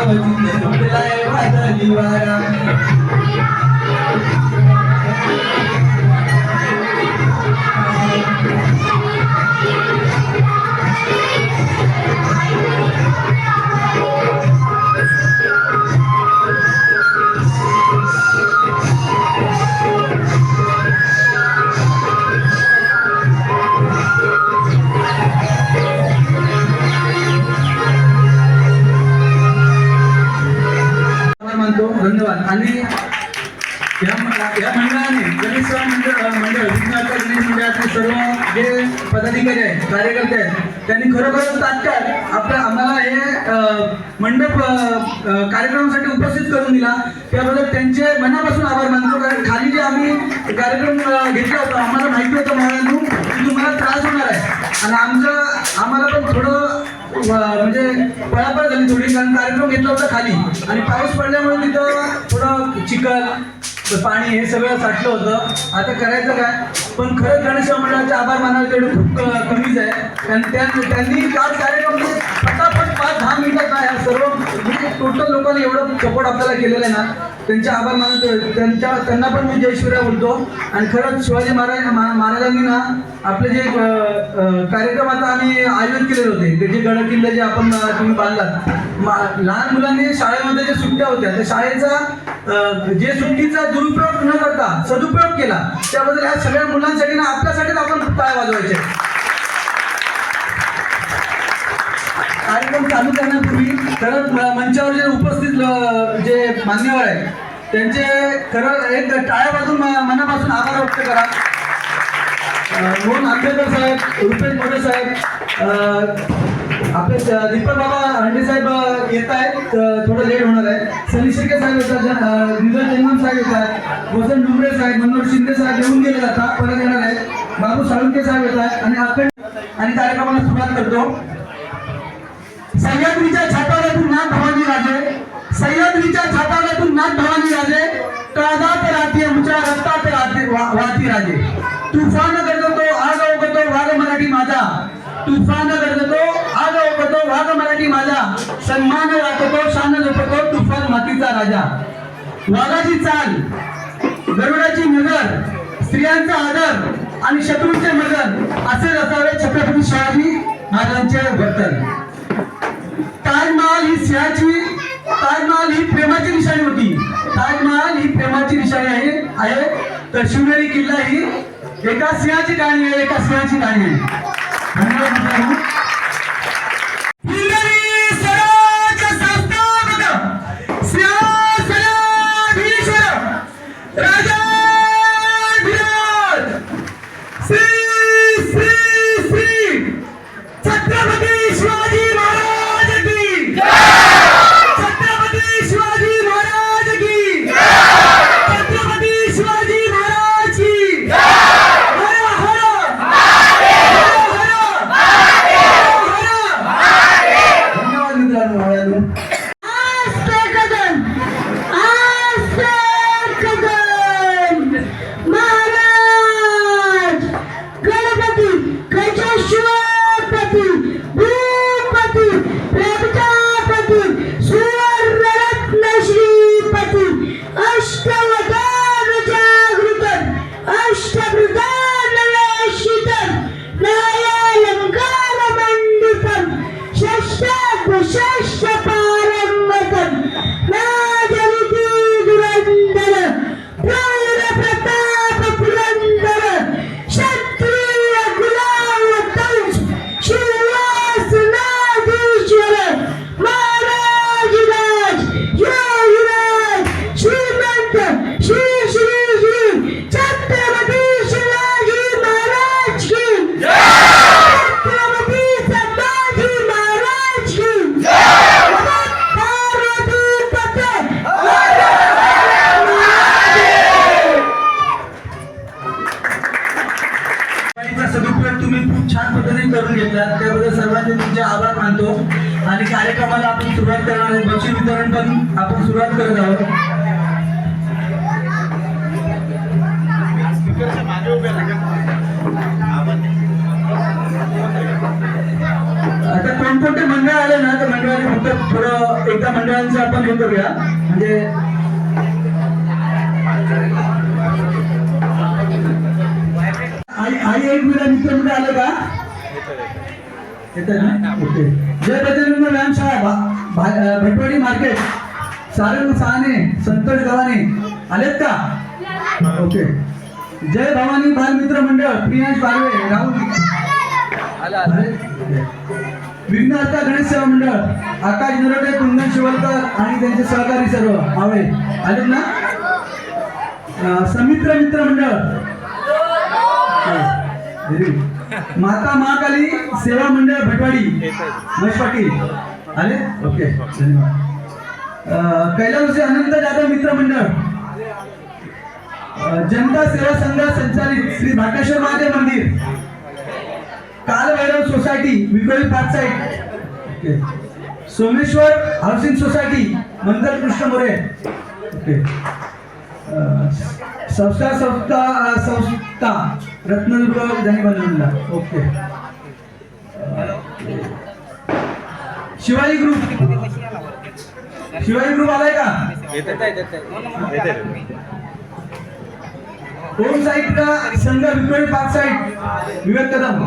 अवधीत सुटलाय वादळी वारा धन्यवाद आणि या या मंडळाने गणेश सेवा मंडळ मंडळ विघ्नहर्ता गणेश मंडळाचे सर्व जे पदाधिकारी आहेत कार्यकर्ते आहेत त्यांनी खरोखर तात्काळ आपल्या आम्हाला हे मंडप कार्यक्रमासाठी उपस्थित करून दिला. त्याबद्दल त्यांचे मनापासून आभार मानतो कारण खाली जे आम्ही कार्यक्रम घेतला होता आम्हाला माहिती होतं मला तुम्हाला त्रास होणार आहे. आणि आमचं आम्हाला पण थोडं म्हणजे पळापळ झाली थोडी कारण कार्यक्रम घेतला होता खाली. आणि पाऊस पडल्यामुळे तिथं थोडं चिखल पाणी हे सगळं साठलं होतं. आता करायचं काय? पण खरंच गणेश मंडळाचे आभार मानायला तेवढे खूप कमीच आहे. कारण त्या त्यांनी काल कार्यक्रम म्हणजे फटाफट पाच दहा मिनिटात ना सर्व म्हणजे टोटल लोकांनी एवढं सपोर्ट आपल्याला केलेलं आहे ना त्यांचे आभार मानतोय त्यांच्या त्यांना पण मी जयश्वर्या बोलतो. आणि खरंच शिवाजी महाराज महाराजांनी ना आपले जे कार्यक्रम आता आम्ही आयोजित केलेले होते. ते जे गड किल्ले जे आपण तुम्ही बांधलात. लहान मुलांनी शाळेमध्ये ज्या सुट्ट्या होत्या त्या शाळेचा जे सुट्टीचा दुरुपयोग न करता सदुपयोग केला त्याबद्दल ह्या सगळ्या मुलांसाठी ना आपल्यासाठीच आपण पाय वाजवायचे. कार्यक्रम चालू करण्यापूर्वी खरंच मंचावर जे उपस्थित जे मान्यवर आहेत त्यांचे खरं एक टाळ्या वाजून मनापासून आभार व्यक्त करा. मोहन आंबेडकर साहेब रुपेश मोरे साहेब आपले दीपक बाबा हंडे साहेब येत आहेत थोडं लेट होणार आहे. सनी शिर्के साहेब येतात निधन जन्मन साहेब येतात वसंत डुंबरे साहेब मनोहर शिंदे साहेब येऊन गेले जातात परत येणार आहेत. बाबू साळुंके साहेब येत आहेत आणि आपण आणि कार्यक्रमाला सुरुवात करतो. सह्याद्रीच्या छातावरातून नाथ भवानी राजे. सह्याद्रीच्या छातावरातून नाथ भवानी राजे. काळात राहते आमच्या रक्तात राहते वाहती राजे. तुफान गरजतो आग अवगतो वाघ मराठी माझा. तुफान गरजतो आग अवगतो वाघ मराठी माझा. सन्मान राखतो शान झोपतो तुफान मातीचा राजा. वाघाची चाल गरुडाची नगर स्त्रियांचा आदर आणि शत्रूंचे मदन असे असावे छत्रपती शिवाजी महाराजांचे वर्तन ताजमहाल ही सिंहाची ताजमहाल ही प्रेमाची निशाणी होती. ताजमहाल ही प्रेमाची निशाणी आहे आहे. तर शिवनेरी किल्ला ही एका सिंहाची कहाणी आहे एका सिंहाची कहाणी आहे. धन्यवाद कार्यक्रमाला आपण सुरुवात करणार आहोत. बक्षीस वितरण पण आपण सुरुवात करत आहोत. आता कोणकोणते मंडळ आले ना तर मंडळाने फक्त थोडं एकदा मंडळांचं आपण हे करूया. म्हणजे आई आई एक मिनिट मित्र आलं का? ना? ओके. जय बजरंग व्यायामशाळा भटवाडी मार्केट. सारंग सहाने संतोष गव्हाणे आलेत का? ओके. जय भवानी बालमित्र मंडळ प्रियांश बारवे राहुल. विघ्नहर्ता गणेश सेवा मंडळ आकाश नरोटे कुंदन शिवलकर आणि त्यांचे सहकारी सर्व. आवे. आलेत ना? समित्र मित्र मंडळ. Very good. माता महाकाली सेवा मंडळ भटवाडी. महेश पाटील. आले? ओके धन्यवाद. कैलासचे अनंत जाधव मित्र मंडळ. जनता सेवा संघ संचालित श्री भाटेश्वर महादेव मंदिर. कालभैरव सोसायटी विक्रोळी पाच side. Someshwar housing society Mandar Krishna More. Okay. अं, संस्था संस्था संस्था. रत्नदुर्ग जनी बनवला okay. Shivaji group Shivaji group आलाय का? ओम साईड का संघ विक्रोळी पाच साईड विवेक कदम.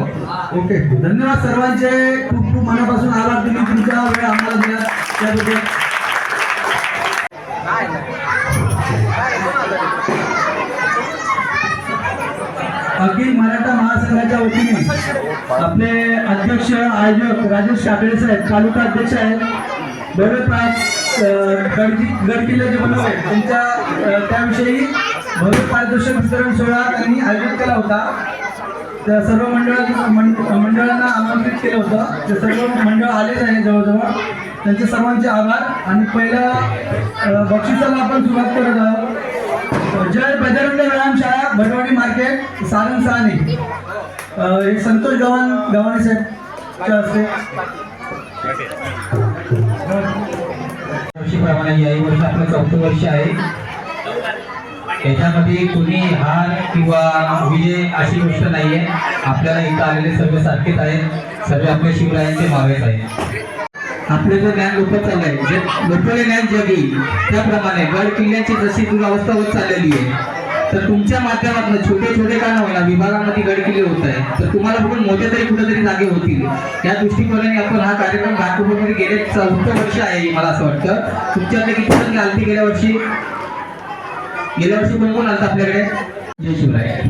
ओके. धन्यवाद सर्वांचे. खूप खूप मनापासून आभार तुम्ही तुमचा वेळ आम्हाला दिला. त्याबद्दल अखिल मराठा महासंघाच्या वतीने आपले अध्यक्ष आयोजक राजेश काकडे साहेब तालुका अध्यक्ष आहेत. भव्य पाच गड गडकिल्ले जे बनवले त्यांच्या त्याविषयी भरत पारितोषिक वितरण सोहळा त्यांनी आयोजित केला होता. त्या सर्व मंडळांना मंड- मंडळांना आमंत्रित केलं होतं. ते सर्व मंडळ आलेच आहे जवळजवळ. त्यांचे सर्वांचे आभार. आणि पहिल्या बक्षिसाला आपण सुरुवात करत आहोत. जय बजरंग व्यायामशाळा भटवाडी मार्केट सारंग सहाने हे संतोष गव्हाण गव्हाणे साहेबच्या असते वर्षीप्रमाणे याही वर्ष आपलं चौथं वर्ष आहे. याच्यामध्ये कुणी हार किंवा विजय अशी गोष्ट नाही आहे आपल्याला इथं आलेले सर्व सारखेच आहेत. सर्व आपल्या शिवरायांचे मागेच आहेत. आपलं जो ज्ञान लोकत चाललंय जे लोपले ज्ञान जगी त्याप्रमाणे गड किल्ल्याची जशी दुरावस्था होत चाललेली आहे तर तुमच्या माध्यमातून छोटे छोटे का होईना विभागामध्ये गड किल्ले होत आहे तर तुम्हाला बघून मोठे तरी कुठेतरी जागे होतील. या दृष्टिकोनाने आपण हा कार्यक्रम नागपूरमध्ये गेले चौथं वर्ष आहे मला असं वाटतं. तुमच्याकडे किती जण आलती गेल्या वर्षी? गेल्या वर्षी कोण कोण आलता आपल्याकडे? जय शिवराय.